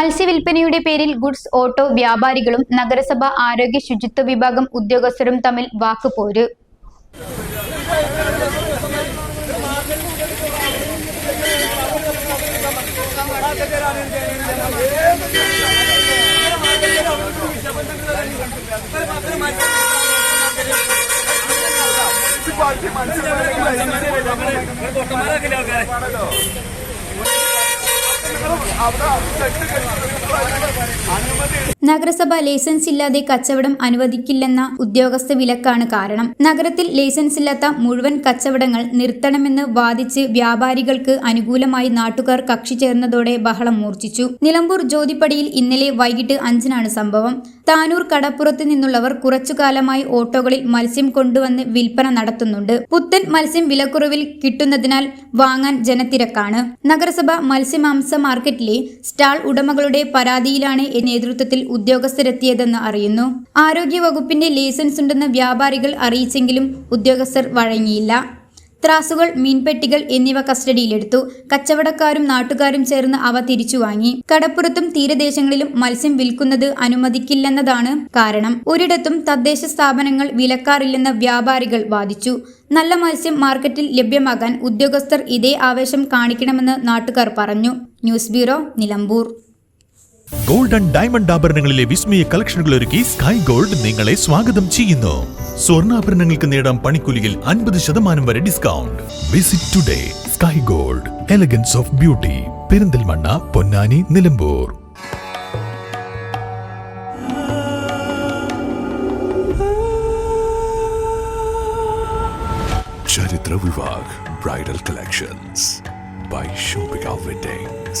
മത്സ്യവില്പനയുടെ പേരിൽ goods auto വ്യാപാരികളും നഗരസഭ ആരോഗ്യ ശുചിത്വ വിഭാഗം ഉദ്യോഗസ്ഥരും തമ്മിൽ വാക്കുപോര്. അവിടെ അനുമതി നഗരസഭ ലൈസൻസ് ഇല്ലാതെ കച്ചവടം അനുവദിക്കില്ലെന്ന ഉദ്യോഗസ്ഥ വിലക്കാണ് കാരണം. നഗരത്തിൽ ലൈസൻസ് ഇല്ലാത്ത മുഴുവൻ കച്ചവടങ്ങൾ നിർത്തണമെന്ന് വാദിച്ച് വ്യാപാരികൾക്ക് അനുകൂലമായി നാട്ടുകാർ കക്ഷി ചേർന്നതോടെ ബഹളം മൂർച്ഛിച്ചു. നിലമ്പൂർ ജ്യോതിപ്പടിയിൽ ഇന്നലെ വൈകിട്ട് അഞ്ചിനാണ് സംഭവം. താനൂർ കടപ്പുറത്ത് നിന്നുള്ളവർ കുറച്ചുകാലമായി ഓട്ടോകളിൽ മത്സ്യം കൊണ്ടുവന്ന് വിൽപ്പന നടത്തുന്നുണ്ട്. പുത്തൻ മത്സ്യം വിലക്കുറവിൽ കിട്ടുന്നതിനാൽ വാങ്ങാൻ ജനത്തിരക്കാണ്. നഗരസഭ മത്സ്യമാംസ മാർക്കറ്റിലെ സ്റ്റാൾ ഉടമകളുടെ പരാതിയിലാണ് നേതൃത്വത്തിൽ ഉദ്യോഗസ്ഥരെത്തിയതെന്ന് അറിയുന്നു. ആരോഗ്യ വകുപ്പിന്റെ ലൈസൻസ് ഉണ്ടെന്ന് വ്യാപാരികൾ അറിയിച്ചെങ്കിലും ഉദ്യോഗസ്ഥർ വഴങ്ങിയില്ല. ത്രാസുകൾ മീൻപെട്ടികൾ എന്നിവ കസ്റ്റഡിയിലെടുത്തു. കച്ചവടക്കാരും നാട്ടുകാരും ചേർന്ന് അവ തിരിച്ചു വാങ്ങി. കടപ്പുറത്തും തീരദേശങ്ങളിലും മത്സ്യം വിൽക്കുന്നത് അനുവദിക്കില്ലെന്നതാണ് കാരണം. ഒരിടത്തും തദ്ദേശ സ്ഥാപനങ്ങൾ വിലക്കാറില്ലെന്ന് വ്യാപാരികൾ വാദിച്ചു. നല്ല മത്സ്യം മാർക്കറ്റിൽ ലഭ്യമാകാൻ ഉദ്യോഗസ്ഥർ ഇതേ ആവേശം കാണിക്കണമെന്ന് നാട്ടുകാർ പറഞ്ഞു. News bureau Nilambur. Golden diamond ആഭരണങ്ങളിലെ വിസ്മയ കളക്ഷനുകൾ ഒരുക്കി സ്കൈ ഗോൾഡ് നിങ്ങളെ സ്വാഗതം ചെയ്യുന്നു. സ്വർണാഭരണങ്ങൾക്ക് നേടാം പണിക്കൂലിയിൽ അൻപത് ശതമാനം വരെ discount. Visit today sky gold elegance of beauty Perinthalmanna Ponnani Nilambur. ചരിത്ര Vivag Bridal Collections by Shobika Weddings.